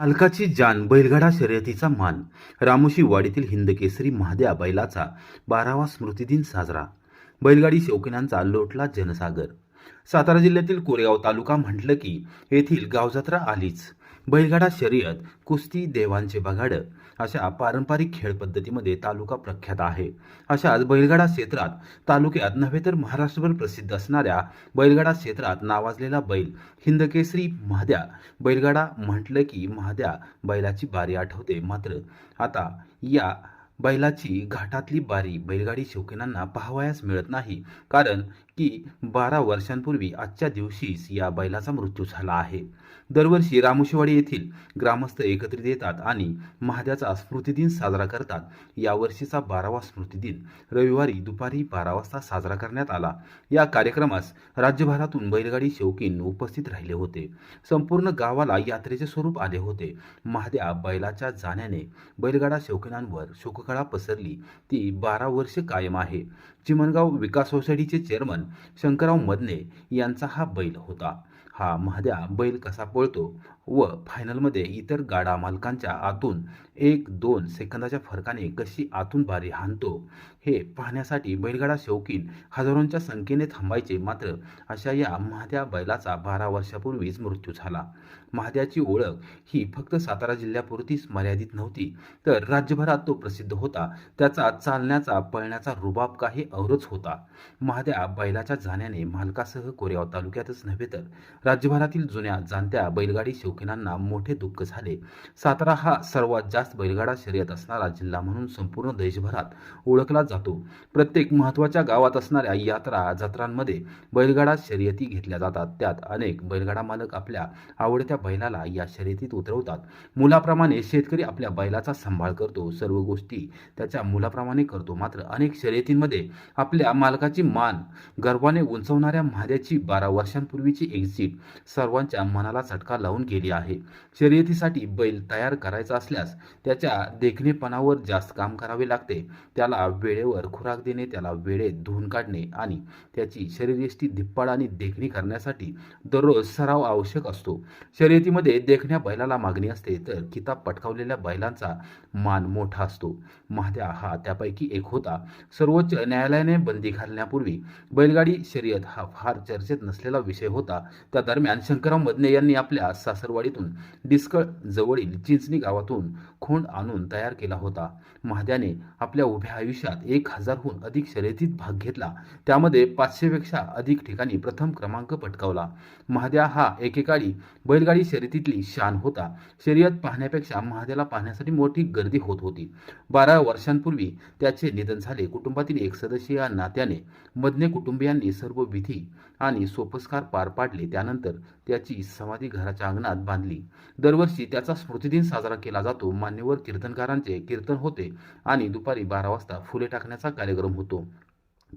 अलकाची जान बैलगाडा शर्यतीचा मान. रामोशी वाडीतील हिंदकेसरी महाद्या बैलाचा बारावा स्मृतिदिन साजरा. बैलगाडी शौकीनांचा लोटला जनसागर. सातारा जिल्ह्यातील कोरेगाव तालुका म्हटलं की येथील गावजात्रा आलीच. बैलगाडा शर्यत कुस्ती देवांचे बगाडं अशा पारंपरिक खेळ पद्धतीमध्ये तालुका प्रख्यात आहे. अशाच बैलगाडा क्षेत्रात तालुक्यात नव्हे तर महाराष्ट्रभर प्रसिद्ध असणाऱ्या बैलगाडा क्षेत्रात नावाजलेला बैल हिंदकेसरी महाद्या. बैलगाडा म्हटलं की महाद्या बैलाची बारी आठवते मात्र आता या बैलाची घाटातली बारी बैलगाडी शौकीनांना पाहावयास मिळत नाही. कारण की बारा वर्षांपूर्वी आजच्या दिवशीच या बैलाचा मृत्यू झाला आहे. दरवर्षी रामोशीवाडी येथील ग्रामस्थ एकत्रित येतात आणि महाद्याचा स्मृतिदिन साजरा करतात. यावर्षीचा बारावा स्मृतिदिन रविवारी दुपारी बारा वाजता साजरा करण्यात आला. या कार्यक्रमास राज्यभरातून बैलगाडी शौकीन उपस्थित राहिले होते. संपूर्ण गावाला यात्रेचे स्वरूप आले होते. महाद्या बैलाच्या जाण्याने बैलगाडा शौकीनांवर शोककळा पसरली. ती बारा वर्ष कायम आहे. चिमणगाव विकास सोसायटीचे चेअरमन शंकरराव मदने यांचा हा बैल होता. हा महाद्या बैल कसा पळतो व फायनलमध्ये इतर गाडा मालकांच्या आतून एक दोन सेकंदाच्या फरकाने कशी आतून बारी हाणतो हे पाहण्यासाठी बैलगाडा शौकीन हजारोंच्या संख्येने थांबायचे. मात्र अशा या महाद्या बैलाचा बारा वर्षापूर्वीच मृत्यू झाला. महाद्याची ओळख ही फक्त सातारा जिल्ह्यापुरतीच मर्यादित नव्हती तर राज्यभरात तो प्रसिद्ध होता. त्याचा चालण्याचा पळण्याचा रुबाब काही औरच होता. महाद्या बैलाच्या जाण्याने मालकासह कोरेगाव तालुक्यातच नव्हे तर राज्यभरातील जुन्या जाणत्या बैलगाडी शौकीनांना मोठे दुःख झाले. सातारा हा सर्वात जास्त बैलगाडा शर्यत असणारा जिल्हा म्हणून संपूर्ण देशभरात ओळखला जातो. प्रत्येक महत्त्वाच्या गावात असणाऱ्या यात्रा जत्रांमध्ये बैलगाडा शर्यती घेतल्या जातात. त्यात अनेक बैलगाडा मालक आपल्या आवडत्या बैलाला या शर्यतीत उतरवतात. मुलाप्रमाणे शेतकरी आपल्या बैलाचा सांभाळ करतो. सर्व गोष्टी त्याच्या मुलाप्रमाणे करतो. मात्र अनेक शर्यतींमध्ये आपल्या मालकाची मान गर्वाने उंचवणाऱ्या महाद्याची बारा वर्षांपूर्वीची एक्झिट सर्वांच्या मनाला चटका लावून गेली. आहे. शर्यतीसाठी बैल तयार करायचा असल्यास त्याच्या देखणेपणावर जास्त काम करावे लागते. त्याला वेळेवर खुराक देणे त्याला वेळेत धुवून काढणे आणि त्याची शरीरयष्टी धिप्पाड आणि देखणी करण्यासाठी दररोज सराव आवश्यक असतो. शर्यतीमध्ये देखण्या बैलाला मागणी असते तर किताब पटकावलेल्या बैलांचा मान मोठा असतो. महाद्या हा त्यापैकी एक होता. सर्वोच्च न्यायालयाने बंदी घालण्यापूर्वी बैलगाडी शर्यत हा फार चर्चेत नसलेला विषय होता. त्या दरम्यान शंकरराव मदने यांनी आपल्या सासरवाडीतून डिस्कळ जवळील चिंचणी गावातून खोंड आणून तयार केला होता. महाद्याने आपल्या उभ्या आयुष्यात एक हजारहून अधिक शर्यतीत भाग घेतला. त्यामध्ये पाचशेपेक्षा अधिक ठिकाणी प्रथम क्रमांक पटकावला. महाद्या हा एकेकाळी बैलगाडी शर्यतीतली शान होता. शर्यत पाहण्यापेक्षा महाद्याला पाहण्यासाठी मोठी गर्दी होत होती. बारा वर्षांपूर्वी त्याचे निधन झाले. कुटुंबातील एक सदस्य या नात्याने मदने कुटुंबियांनी सर्व विधी आणि सोपस्कार पार पाडले. त्यानंतर त्याची समाधी घराच्या अंगणात बांधली. दरवर्षी त्याचा स्मृतिदिन साजरा केला जातो. मान्यवर कीर्तनकारांचे कीर्तन होते आणि दुपारी बारा वाजता फुले टाकण्याचा कार्यक्रम होतो.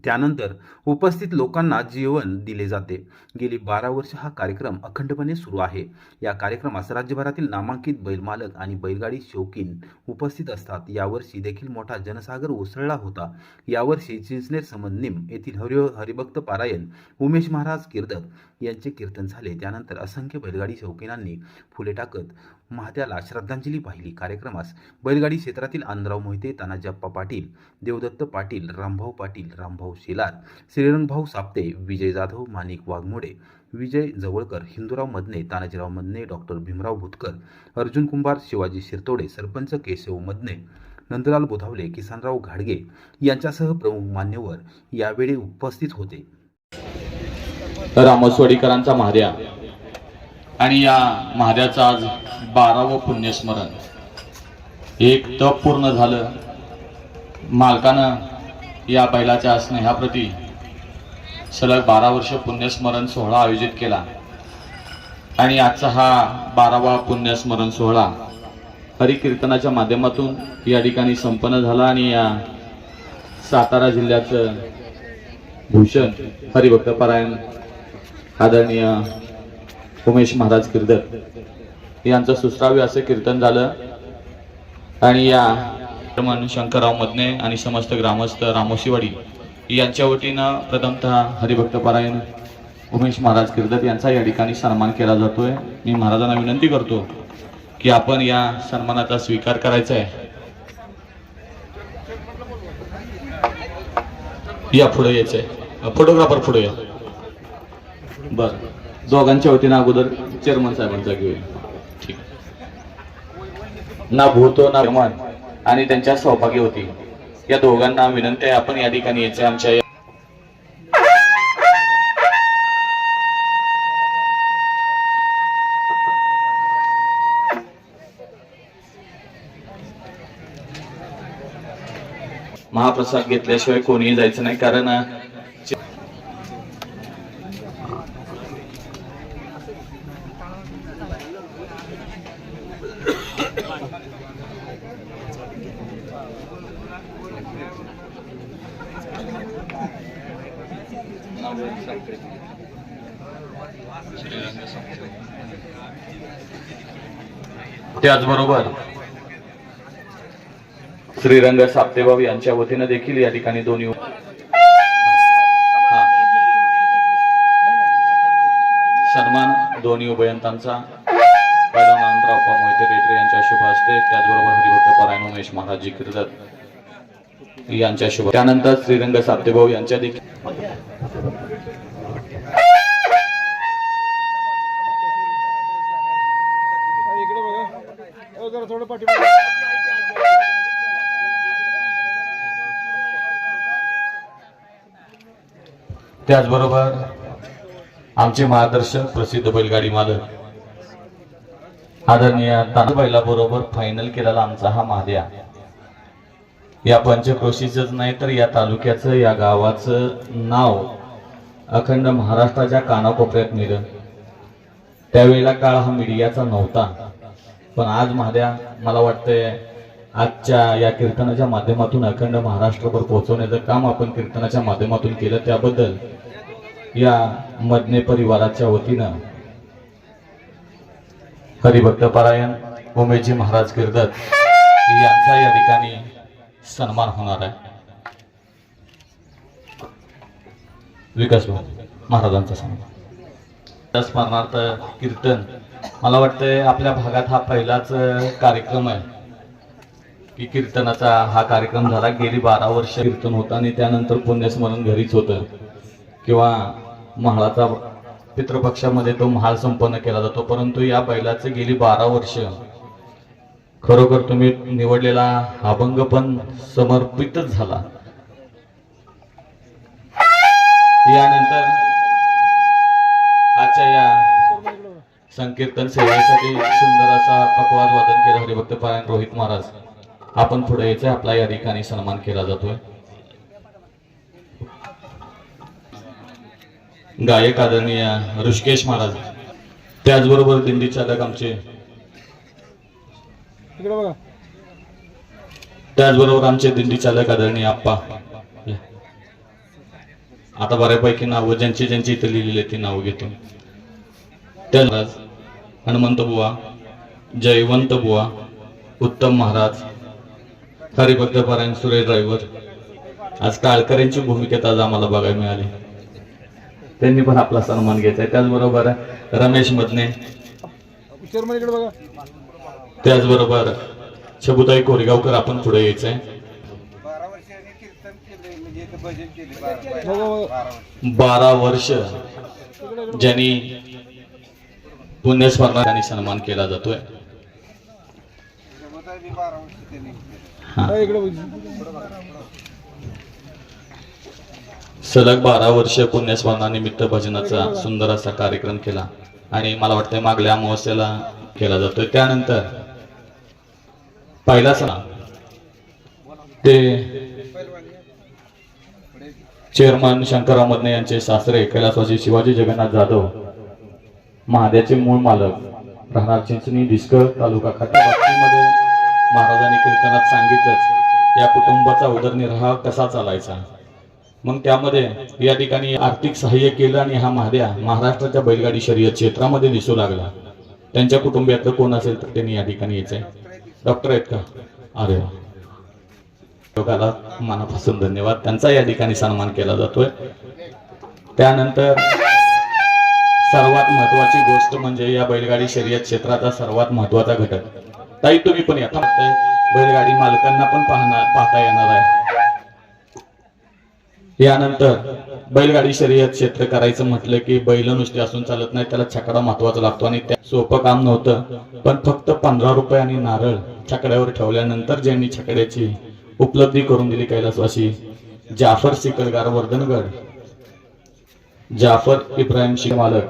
त्यानंतर उपस्थित लोकांना जेवण दिले जाते. गेली बारा वर्ष हा कार्यक्रम अखंडपणे सुरू आहे. या कार्यक्रमास राज्यभरातील नामांकित बैलमालक आणि बैलगाडी शौकीन उपस्थित असतात. यावर्षी देखील मोठा जनसागर उसळला होता. यावर्षी चिंचनेर समन्निम येथील हरि हरिभक्त पारायण उमेश महाराज किर्दक यांचे कीर्तन झाले. त्यानंतर असंख्य बैलगाडी शौकीनांनी फुले टाकत महात्याला श्रद्धांजली पाहिली कार्यक्रमास बैलगाडी क्षेत्रातील आनंदराव मोहिते तानाजप्पा पाटील देवदत्त पाटील रामभाऊ पाटील रामभाऊ शेलार श्रीरंगभाऊ साप्ते विजय जाधव माणिक वाघमोडे विजय जवळकर हिंदूराव मदने तानाजीराव मदने डॉक्टर भीमराव भुतकर अर्जुन कुंभार शिवाजी शिरतोडे सरपंच केशव मदने नंदलाल बोधावले किसानराव घाडगे यांच्यासह प्रमुख मान्यवर यावेळी उपस्थित होते. रामस्वाडीकरांचा महाद्या आणि या महाद्याचं आज बारावं पुण्यस्मरण. एक तप पूर्ण झालं. मालकानं या बैलाच्या स्नेहाप्रती सलग बारा वर्ष पुण्यस्मरण सोहळा आयोजित केला. आणि आजचा हा बारावा पुण्यस्मरण सोहळा हरिकीर्तनाच्या माध्यमातून या ठिकाणी संपन्न झाला आणि या सातारा जिल्ह्याचं भूषण हरिभक्तपरायण आदरणीय उमेश महाराज कीर्तक यांचं सुश्राव्य असं कीर्तन झालं. आणि या मन शंकरराव मदने आणि समस्त ग्रामस्थ रामोशीवाडी यांच्या वतीनं प्रथमतः हरिभक्त पारायण उमेश महाराज कीर्तक यांचा या ठिकाणी सन्मान केला जातोय. मी महाराजांना विनंती करतो की आपण या सन्मानाचा स्वीकार करायचा आहे. या पुढे यायचंय. फोटोग्राफर पुढे या. बर. दोघांच्या वतीनं अगोदर चेअरमन साहेबांचा घेऊया. ठीक. ना भूतो ना विमान आणि त्यांच्या सौभाग्य होती. या दोघांना विनंती आहे आपण या ठिकाणी यायचे आमच्या महाप्रसाद घेतल्याशिवाय कोणीही जायचं नाही कारण त्याचबरोबर श्रीरंग साप्तेबाब यांच्या वतीनं देखील या ठिकाणी दोन्ही हा. सन्मान दोन्ही उभयंतांचा पहिला नांदराव मोहिते रेटरे यांच्या शुभ असते त्याचबरोबर हरिभक्त परायण उमेश महाराजी कीर्तन यांच्या शुभ त्यानंतर श्रीरंग साप्तेभाऊ यांच्या देखील जरा थोडं पाठी त्याचबरोबर आमचे मार्गदर्शक प्रसिद्ध बैलगाडी मालक आदरणीय तानुबाईला बरोबर फायनल केलेला आमचा हा महाद्या. या पंचक्रोशीच नाही तर या तालुक्याचं या गावाचं नाव अखंड महाराष्ट्राच्या कानाकोपऱ्यात निघ त्यावेळेला काळ हा मीडियाचा नव्हता. पण आज महाद्या मला वाटतंय आजच्या या कीर्तनाच्या माध्यमातून अखंड महाराष्ट्रभर पोहोचवण्याचं काम आपण कीर्तनाच्या माध्यमातून केलं त्याबद्दल या मदने परिवाराच्या वतीनं हरिभक्त पारायण उमेशजी महाराज कीर्तन यांचा या ठिकाणी सन्मान होणार आहे. विकास भाऊ महाराजांचा सन्मान. त्या स्मरणार्थ कीर्तन मला वाटतंय आपल्या भागात हा पहिलाच कार्यक्रम आहे. की कीर्तनाचा हा कार्यक्रम झाला. गेली बारा वर्ष कीर्तन होतं आणि त्यानंतर पुण्यस्मरण घरीच होतं. किंवा महाळाचा पितृपक्षामध्ये तो महाल संपन्न केला जातो. परंतु या बैलाचं गेली बारा वर्ष खरोखर तुम्ही निवडलेला अभंग पण समर्पितच झाला. यानंतर आजच्या या संकीर्तन सेवेसाठी सुंदर असा पकवाज वादन केलं हरिभक्त पारायण रोहित महाराज. आपण पुढे यायचं आपला या ठिकाणी सन्मान केला जातोय. गायक आदरणीय ऋषिकेश महाराज. त्याचबरोबर दिंडी चालक आमचे. त्याचबरोबर आमचे दिंडी चालक आदरणीय आप्पा. आता बऱ्यापैकी नावं ज्यांची ज्यांची इथे लिहिलेली ती नावं घेतो. त्या महाराज. हनुमंत बुवा जयवंत बुवा उत्तम महाराज हरिभक्तपरायण सुरेश ड्रायव्हर आज टाळकऱ्यांची भूमिकेत आज आम्हाला बघायला मिळाली. त्यांनी पण आपला सन्मान घ्यायचा आहे. त्याचबरोबर रमेश मदने त्याचबरोबर शबुताई कोरेगावकर आपण पुढे यायचंय. बारा बारा वर्ष ज्यांनी पुण्यस्मरणाने सन्मान केला जातोय. बारा वर्ष सलग बारा वर्ष पुण्यस्मरणानिमित्त भजनाचा सुंदर असा कार्यक्रम केला आणि मला वाटतं मागल्या अमावस्येला केला जातोय. त्यानंतर पहिला सण ते चेअरमन शंकरराव मदने यांचे सासरे कैलासवासी शिवाजी जगन्नाथ जाधव महाद्याचे मूळ मालक राहणार चिंचणी डिस्कर तालुका खात्या बाबतीमध्ये महाराजांनी कीर्तनात सांगितलंच या कुटुंबाचा उदरनिर्वाह कसा चालायचा? मग त्यामध्ये या ठिकाणी आर्थिक सहाय्य केलं आणि हा महाद्या महाराष्ट्राच्या बैलगाडी शर्यत क्षेत्रामध्ये दिसू लागला. त्यांच्या कुटुंबियातलं कोण असेल तर त्यांनी या ठिकाणी यायचंय. डॉक्टर आहेत का? अरे वा. मनापासून धन्यवाद. त्यांचा या ठिकाणी सन्मान केला जातोय. त्यानंतर सर्वात महत्वाची गोष्ट म्हणजे या बैलगाडी शर्यत क्षेत्राचा सर्वात महत्त्वाचा घटक. ताई तुम्ही पण या. थांबताय बैलगाडी मालकांना पण पाहणार पाहता येणार आहे. यानंतर बैलगाडी शर्यत क्षेत्र करायचं म्हटलं की बैल नुसते असून चालत नाही त्याला छकडा महत्त्वाचा लागतो आणि त्या सोपं काम नव्हतं. पण फक्त पंधरा रुपये आणि नारळ छकड्यावर ठेवल्यानंतर ज्यांनी छकड्याची उपलब्धी करून दिली कैलासवासी जाफर सिकलगार वर्धनगड. जाफर इब्राहिम शेख मालक.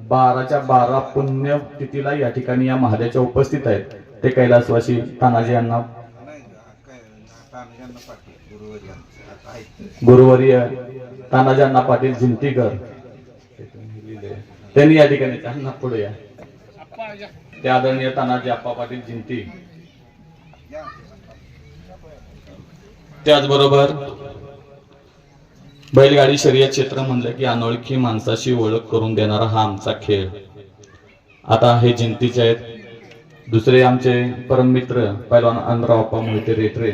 बाराच्या बारा पुण्य तिथीला या ठिकाणी या महाद्याच्या उपस्थित आहेत. ते कैलासवासी तानाजी यांना गुरुवर्य तानाजी अण्णा पाटील जिंतीकर त्यांनी या ठिकाणी त्यांना पुढे या. ते आदरणीय तानाजी आप्पा पाटील जिंती त्याचबरोबर बैलगाडी शर्यत क्षेत्र म्हणलं की अनोळखी माणसाशी ओळख करून देणारा हा आमचा खेळ. आता हे जिंतीचे आहेत. दुसरे आमचे परममित्र पैलवान अनरावप्पा मोहिते रेत्रे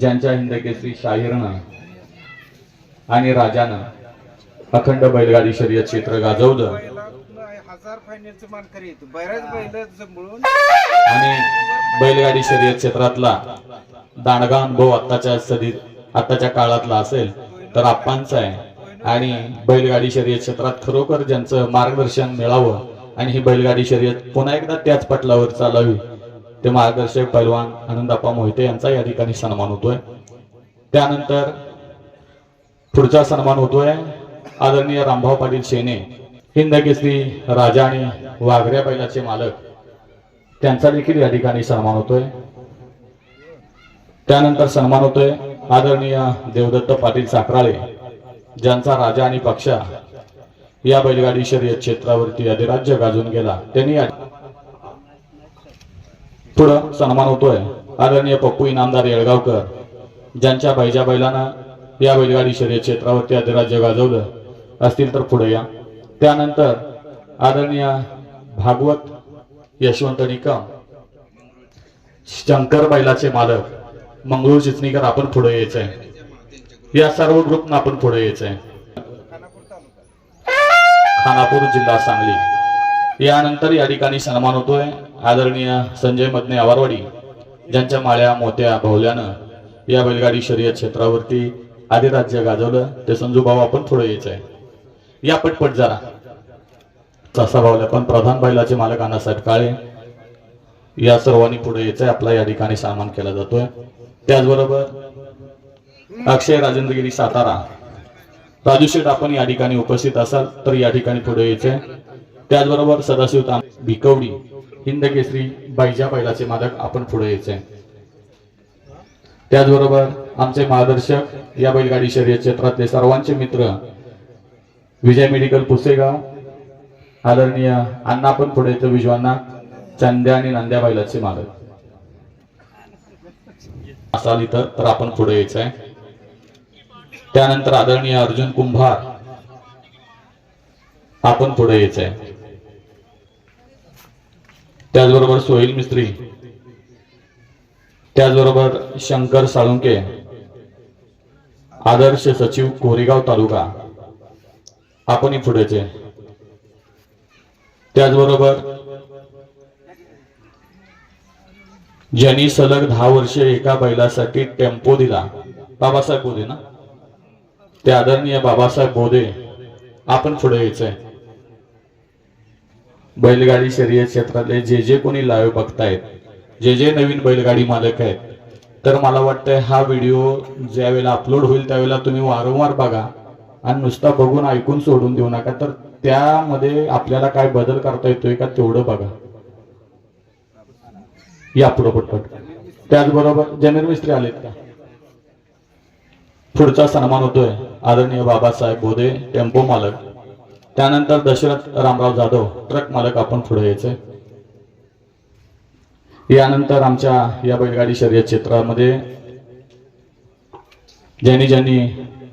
ज्यांच्या हिंदकेसरी शाहीरनं आणि राजानं अखंड बैलगाडी शर्यत क्षेत्र गाजवलं. आणि बैलगाडी शर्यत क्षेत्रातला दांडगा अनुभव आत्ताच्या सदी आत्ताच्या काळातला असेल. तर आप्पांचा आहे. आणि बैलगाडी शर्यत क्षेत्रात खरोखर ज्यांचं मार्गदर्शन मिळावं आणि ही बैलगाडी शर्यत पुन्हा एकदा त्याच पटलावर चालावी ते मार्गदर्शक पैलवान आनंदाप्पा मोहिते यांचा या ठिकाणी सन्मान होतोय. त्यानंतर पुढचा सन्मान होतोय आदरणीय रामभाऊ पाटील शेने हिंद केसरी राजा आणि वाघऱ्या बैलाचे मालक. त्यांचा देखील या ठिकाणी सन्मान होतोय. त्यानंतर सन्मान होतोय आदरणीय देवदत्त पाटील साखराळे ज्यांचा राजा आणि पक्षा या बैलगाडी शर्यत क्षेत्रावरती अधिराज्य गाजून गेला त्यांनी या- पुढं सन्मान होतोय. आदरणीय पप्पू इनामदार येळगावकर ज्यांच्या बैजा बैलांना या बैलगाडी शर्यत क्षेत्रावरती अधिराज्य गाजवलं असतील तर पुढे या. त्यानंतर आदरणीय भागवत यशवंत निकम शंकर बैलाचे मालक मंगळूर चिचणीकर आपण पुढे यायचंय. या सर्व ग्रुपनं आपण पुढे यायचंय. खानापूर खानापूर जिल्हा सांगली. यानंतर या ठिकाणी सन्मान होतोय आदरणीय संजय मदने आवारवाडी ज्यांच्या माळ्या मोत्या भोवल्यानं या बैलगाडी शर्यत क्षेत्रावरती आदिराज्य गाजवलं. ते संजू भाऊ आपण पुढे यायचंय. या पटपट जरा. तसा भावला पण प्रधान बैलाचे मालक अण्णासाहेब काळे. या सर्वांनी पुढे यायचंय. आपला या ठिकाणी सन्मान केला जातोय. त्याचबरोबर अक्षय राजेंद्रगिरी सातारा. राजू शेठ आपण या ठिकाणी उपस्थित असाल तर या ठिकाणी पुढे यायचे त्याचबरोबर सदाशिव ताम भिकवडी हिंद केसरी बैजा बैलाचे मालक आपण पुढे यायचे त्याचबरोबर आमचे मार्गदर्शक या बैलगाडी शर्यत क्षेत्रातले सर्वांचे मित्र विजय मेडिकल पुसेगाव आदरणीय अण्णा पण पुढे येतो विजवांना चंद्या आणि नंद्या बैलाचे मालक. असाल इथं तर आपण पुढे यायचंय. त्यानंतर आदरणीय अर्जुन कुंभार आपण पुढे यायचंय. त्याचबरोबर सोहेल मिस्त्री त्याचबरोबर शंकर साळुंके आदर्श सचिव कोरेगाव तालुका आपणही पुढेचे त्याचबरोबर ज्यांनी सलग दहा वर्षे एका बैलासाठी टेम्पो दिला. बाबासाहेब बोधे ना? ते आदरणीय बाबासाहेब बोधे आपण पुढे यायचंय. बैलगाडी शर्यत क्षेत्रातले जे जे कोणी लाईव्ह बघतायत जे जे नवीन बैलगाडी मालक आहेत तर मला वाटतंय हा व्हिडिओ ज्या वेळेला अपलोड होईल त्यावेळेला तुम्ही वारंवार बघा आणि नुसता बघून ऐकून सोडून देऊ नका. तर त्यामध्ये आपल्याला काय बदल करता येतोय का तेवढं बघा. या पुढं पटपट. त्याचबरोबर जमीर मिस्त्री आलेत का? पुढचा सन्मान होतोय आदरणीय बाबासाहेब बोधे टेम्पो मालक. त्यानंतर दशरथ रामराव जाधव ट्रक मालक आपण पुढे यायचंय. यानंतर आमच्या या बैलगाडी शर्यत क्षेत्रामध्ये ज्यांनी ज्यांनी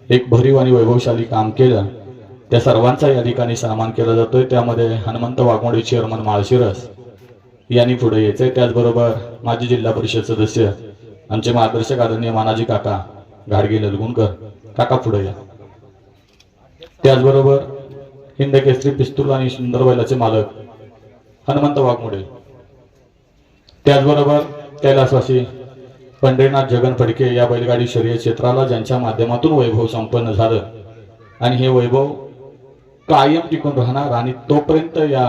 एक भरीव आणि वैभवशाली काम केलं त्या सर्वांचा या ठिकाणी सन्मान केला जातोय. त्यामध्ये हनुमंत वाघमोडे चेअरमन माळशिरस यांनी पुढे यायचंय. त्याचबरोबर माजी जिल्हा परिषद सदस्य आमचे मार्गदर्शक आदरणीय मानाजी काका घाडगे ललगुणकर काका पुढे या. त्याचबरोबर हिंद केसरी पिस्तूल आणि सुंदर बैलाचे मालक हनुमंत वाघमोडे. त्याचबरोबर कैलासवासी पंढरीनाथ जगन फडके या बैलगाडी शर्यत क्षेत्राला ज्यांच्या माध्यमातून वैभव संपन्न झालं आणि हे वैभव कायम टिकून राहणार आणि तोपर्यंत या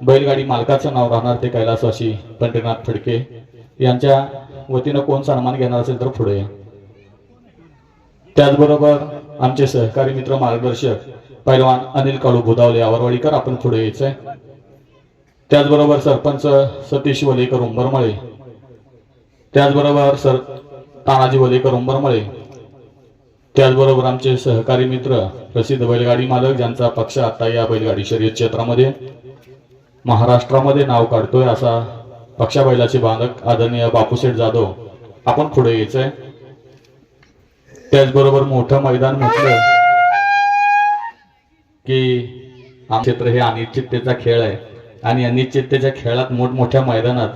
बैलगाडी मालकाचं नाव राहणार ते कैलासवासी पंढरीनाथ फडके. यांच्या वतीनं कोण सन्मान घेणार असेल तर पुढे त्याचबरोबर आमचे सहकारी मित्र मार्गदर्शक पैलवान अनिल काळू भुदावले आवरवाडीकर आपण पुढे यायचंय. त्याचबरोबर सरपंच सतीश वलेकर उंबरमळे. त्याचबरोबर सर तानाजी वलेकर उंबरमळे. त्याचबरोबर आमचे सहकारी मित्र प्रसिद्ध बैलगाडी मालक ज्यांचा पक्ष आता या बैलगाडी शर्यत क्षेत्रामध्ये. महाराष्ट्रामध्ये नाव काढतोय असा पक्षा बैलाचे बांधक आदरणीय बापूसेठ जाधव. आपण पुढे यायचंय. त्याचबरोबर मोठं मैदान म्हटलं की आमचे क्षेत्र हे अनिश्चिततेचा खेळ आहे. आणि अनिश्चिततेच्या खेळात मोठमोठ्या मैदानात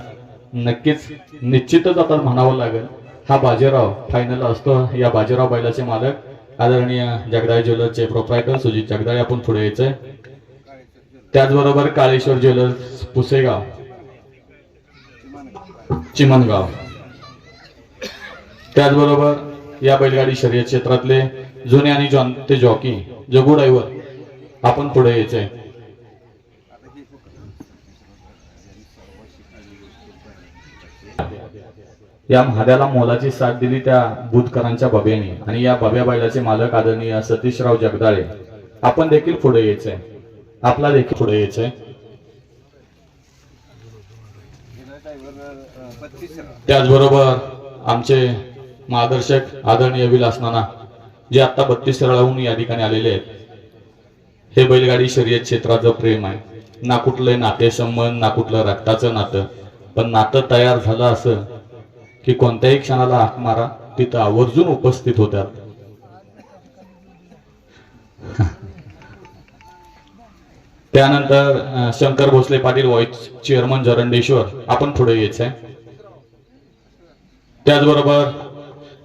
नक्कीच निश्चितच आता म्हणावं लागेल हा बाजीराव फायनल असतो. या बाजीराव बैलाचे मालक आदरणीय जगदाळे ज्वेलर्सचे प्रोप्रायटर सुजित जगदाळे आपण पुढे यायचंय. त्याचबरोबर काळेश्वर ज्वेलर्स पुसेगाव चिमणगाव. त्याचबरोबर या बैलगाडी शर्यत क्षेत्रातले जुने आणि जाणते जॉकी जगू ड्रायव्हर आपण पुढे यायचंय. या महाद्याला मोलाची साथ दिली त्या बुधकरांच्या बब्याने आणि या बब्या बैलाचे मालक आदरणीय सतीशराव जगदाळे. आपण देखील पुढे यायचंय. आपला देखील पुढे यायचंय. त्याचबरोबर आमचे मार्गदर्शक आदरणीय विलासनाना जे आता बत्तीस सरळाहून या ठिकाणी आलेले आहेत. हे बैलगाडी शर्यत क्षेत्राचं प्रेम आहे. ना कुठलं नातेसंबंध ना कुठलं रक्ताचं नातं पण नातं तयार झालं असं की कोणत्याही क्षणाला हाक मारा तिथं आवर्जून उपस्थित होत्या त्यानंतर शंकर भोसले पाटील व्हाईस चेअरमन जरंडेश्वर आपण पुढे यायचंय. त्याचबरोबर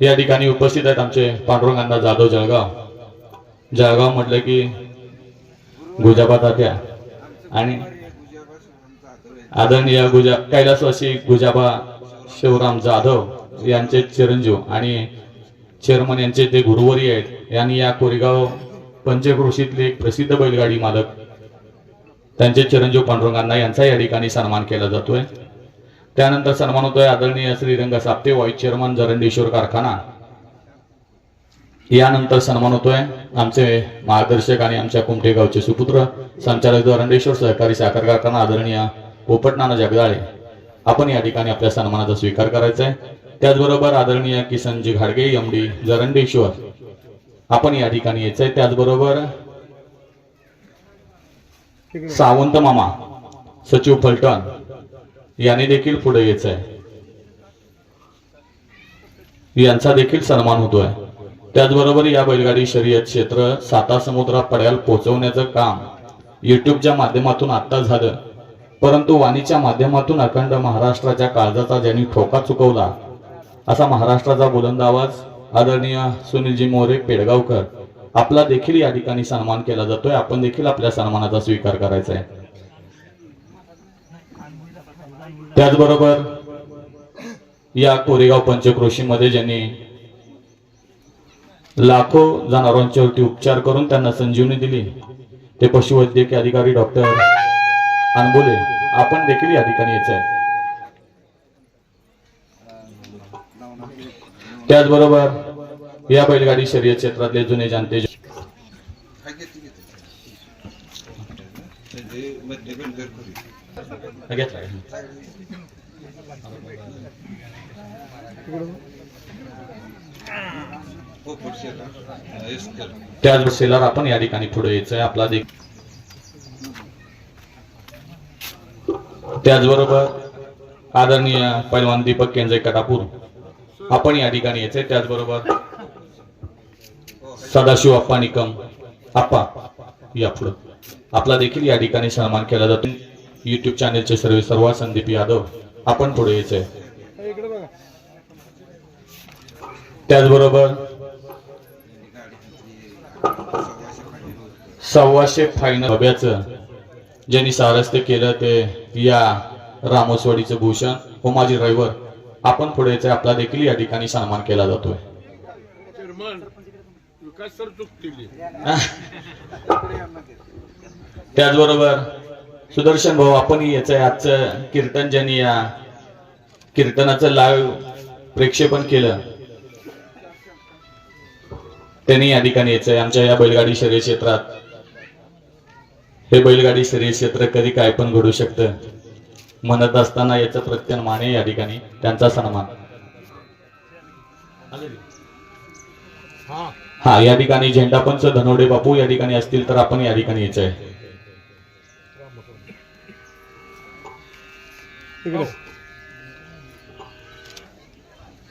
या ठिकाणी उपस्थित आहेत आमचे पांडुरंगांना जाधव जळगाव. जळगाव म्हटलं की गुजाबा तात्या आणि आदरणीय गुजा कैलासवासी गुजाबा शिवराम जाधव यांचे चिरंजीव आणि चेअरमन यांचे ते गुरुवरी आहेत. यांनी या कोरेगाव पंचकृषीतले एक प्रसिद्ध बैलगाडी मालक त्यांचे चिरंजीव पांडुरंगांना यांचा या ठिकाणी सन्मान केला जातोय. त्यानंतर सन्मान होतोय आदरणीय श्रीरंग साप्ते व्हाईस चेअरमन जरंडेश्वर कारखाना. यानंतर सन्मान होतोय आमचे मार्गदर्शक आणि आमच्या कुमठे गावचे सुपुत्र संचालक जरंडेश्वर सहकारी साखर कारखाना आदरणीय पोपटनाना जगदाळे. आपण या ठिकाणी आपल्या सन्मानाचा स्वीकार करायचा आहे त्याचबरोबर आदरणीय किसनजी घाडगे एम डी जरंडेश्वर. आपण या ठिकाणी यायचंय. त्याचबरोबर सावंत मामा सचिव फलटण यांनी देखील पुढे यायचं आहे यांचा देखील सन्मान होतोय. त्याचबरोबर या बैलगाडी शर्यत क्षेत्र साता समुद्रात पड्याल पोहोचवण्याचं काम युट्यूबच्या माध्यमातून आत्ता झालं. परंतु वाणीच्या माध्यमातून अखंड महाराष्ट्राच्या काळजाचा ज्यांनी ठोका चुकवला असा महाराष्ट्राचा बुलंद आवाज आदरणीय सुनीलजी मोरे पेडगावकर आपला देखील या ठिकाणी सन्मान केला जातोय. आपण देखील आपल्या सन्मानाचा स्वीकार करायचा आहे. त्याचबरोबर या कोरेगाव पंचक्रोशीमध्ये ज्यांनी लाखो जनावरांच्यावरती उपचार करून त्यांना संजीवनी दिली ते पशुवैद्यकीय अधिकारी डॉक्टर अनबोले आपण देखील या ठिकाणी यायचं आहे. त्याचबरोबर या बैलगाडी शर्यत क्षेत्रातले जुने जाणते त्याच बसेला आपण या ठिकाणी पुढे यायचंय. आपला देखील त्याचबरोबर आदरणीय पैलवान दीपक केंद्रे कटापूर आपण या ठिकाणी यायचंय. त्याचबरोबर सदाशिव अप्पा निकम. आप्पा या पुढं. आपला देखील या ठिकाणी सन्मान केला जातो. युट्यूब चॅनेलचे सर्व सर्व संदीप यादव. आपण पुढे यायचंय. त्याचबरोबर सव्वाशे फायनल हव्याचं ज्यांनी सारस्त्य केलं ते या रामोसवाडीचं भूषण होमाजी ड्रायव्हर आपण पुढे यायचंय. आपला देखील या ठिकाणी सन्मान केला जातोय. सर चुकतील? त्याचबरोबर सुदर्शन भाऊ आपण याचं आजचं कीर्तन ज्यांनी या कीर्तनाचं लाईव्ह प्रेक्षेपण केलं त्यांनी या ठिकाणी यायचंय आमच्या या बैलगाडी शर्यत क्षेत्रात हे बैलगाडी शर्यत क्षेत्र कधी काय पण घडू शकतं. म्हणत असताना याचं प्रत्यन माने या ठिकाणी. त्यांचा सन्मान. हा या ठिकाणी झेंडापंच धनोडे बापू या ठिकाणी असतील तर आपण या ठिकाणी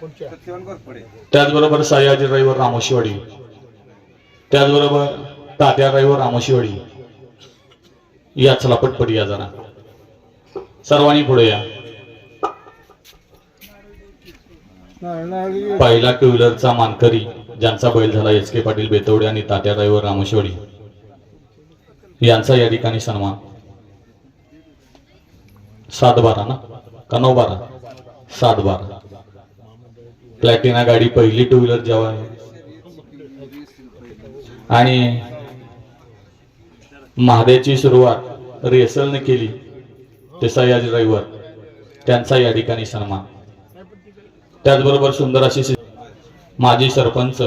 सत्यवान घोरपडे त्याचबरोबर सयाजी ड्रायव्हर रामोशीवाडी. त्याचबरोबर तात्या ड्रायव्हर रामोशीवाडी. या चला पटपट या जरा. सर्वांनी पुढे या. पहिला टू व्हीलरचा मानकरी. ज्यांचा बैल झाला एच के पाटील बेतवडे आणि तात्या ड्रायव्हर रामोशीवाडी. यांचा या ठिकाणी सन्मान. सात बारा ना? का नऊ बारा? सात बारा. प्लॅटिना गाडी पहिली टू व्हीलर जेव्हा आहे. आणि महादेची सुरुवात रेसलने केली. ते सयाजी ड्रायव्हर त्यांचा या ठिकाणी सन्मान. त्याचबरोबर सुंदर अशी माजी सरपंच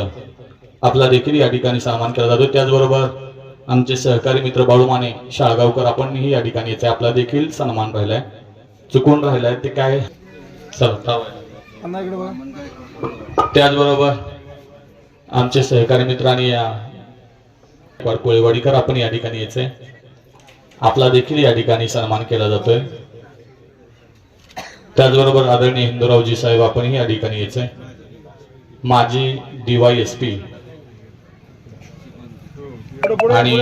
आपला देखील या ठिकाणी सन्मान केला जातो. त्याचबरोबर आमचे सहकारी मित्र बाळू माने शाळगावकर आपणही या ठिकाणी याचा आपला देखील सन्मान राहिलाय चुकून राहिलाय ते काय? त्याचबरोबर आमचे सहकारी मित्रांनी या कोळेवाडीकर आपण या ठिकाणी यायचंय आपला देखील या ठिकाणी सन्मान केला जातोय. त्याचबरोबर आदरणीय हिंदूरावजी साहेब आपणही या ठिकाणी यायचंय माजी डीवाय एस पी आणि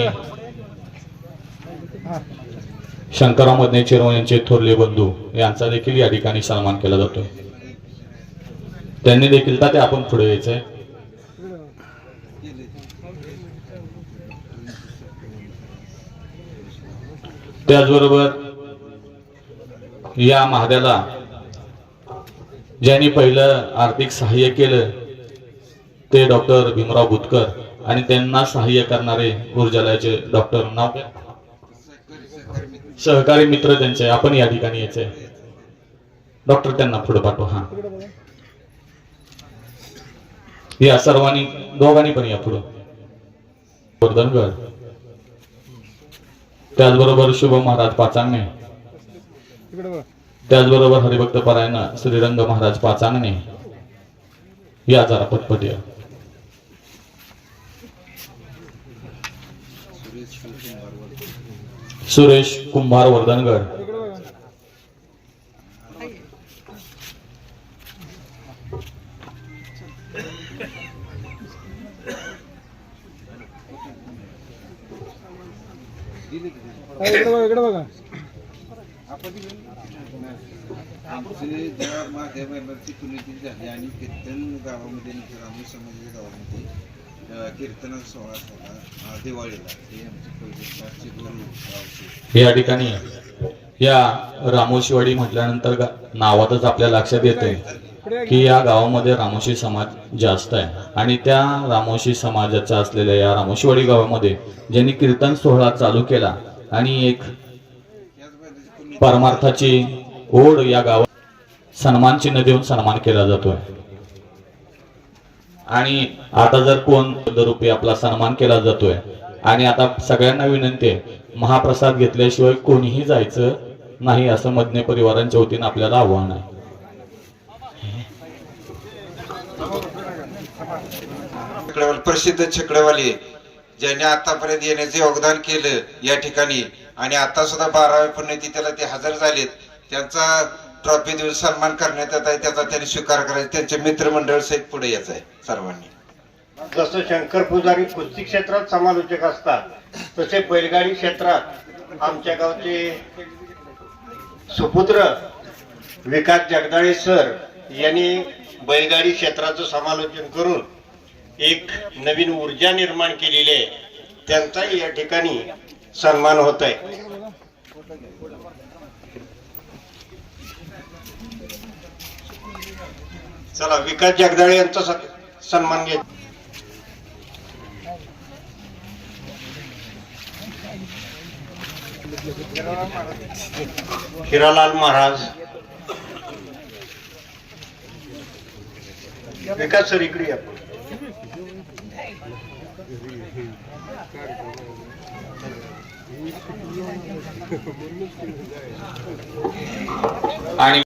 शंकरराव मदने चिरव यांचे थोरले बंधू यांचा देखील या ठिकाणी सन्मान केला जातोय. त्यांनी देखील तर ते आपण पुढे यायचंय. त्याचबरोबर या महाद्याला ज्यांनी पहिलं आर्थिक सहाय्य केलं ते डॉक्टर भीमराव भुतकर आणि त्यांना सहाय्य करणारे ऊर्जालयाचे डॉक्टर नाव सहकारी मित्र त्यांचे आपण या ठिकाणी यायचे. डॉक्टर त्यांना पुढे पाठवा. हा. या सर्वांनी दोघांनी पण या पुढं. वर्धनगड त्याचबरोबर शुभ महाराज पाचांगणे. त्याचबरोबर हरिभक्त परायण श्रीरंग महाराज पाचांगणे. या जरा पटपट सुरेश कुंभार वर्धनगर. बघा हा, इकडे आमचे महादेव झाली आणि कीर्तन गावामध्ये रामू समाजाच्या गावामध्ये कीर्तन सोहळा झाला. दिवाळीला ते आमचे गुरु गावचे या ठिकाणी या रामोशीवाडी म्हटल्यानंतर नावातच आपल्या लक्षात येते की या गावामध्ये रामोशी समाज जास्त आहे. आणि त्या रामोशी समाजाचा असलेल्या या रामोशीवाडी गावामध्ये ज्यांनी कीर्तन सोहळा चालू केला आणि एक परमार्थाची ओढ या गावात सन्मान चिन्ह देऊन सन्मान केला जातोय. आणि आता जर कोण रुपये आपला सन्मान केला जातोय आणि आता सगळ्यांना विनंती आहे महाप्रसाद घेतल्याशिवाय कोणीही जायचं नाही असं मधने परिवारांच्या वतीनं आपल्याला आव्हान आहे. प्रसिद्ध छकडेवाले ज्यांनी आतापर्यंत येण्याचे योगदान केलं या ठिकाणी आणि आता सुद्धा बाराव्या पुण्यतिथीला ते हजर झालेत त्यांचा ट्रॉफी देऊन सन्मान करण्यात येत आहे. त्याचा त्यांनी स्वीकार करायचा. त्यांचे मित्रमंडळ सहित पुढे यायचं आहे सर्वांनी. जसं शंकर पुजारी कुस्ती क्षेत्रात समालोचक असतात तसे बैलगाडी क्षेत्रात आमच्या गावचे सुपुत्र विकास जगदाळे सर यांनी बैलगाडी क्षेत्राचं समालोचन करून एक नवीन ऊर्जा निर्माण केलेली आहे. त्यांचाही या ठिकाणी सन्मान होत आहे. चला विकास जगदाळे यांचा स- सन्मान घेत हिरालाल महाराज विकास सर इकडे या. आणि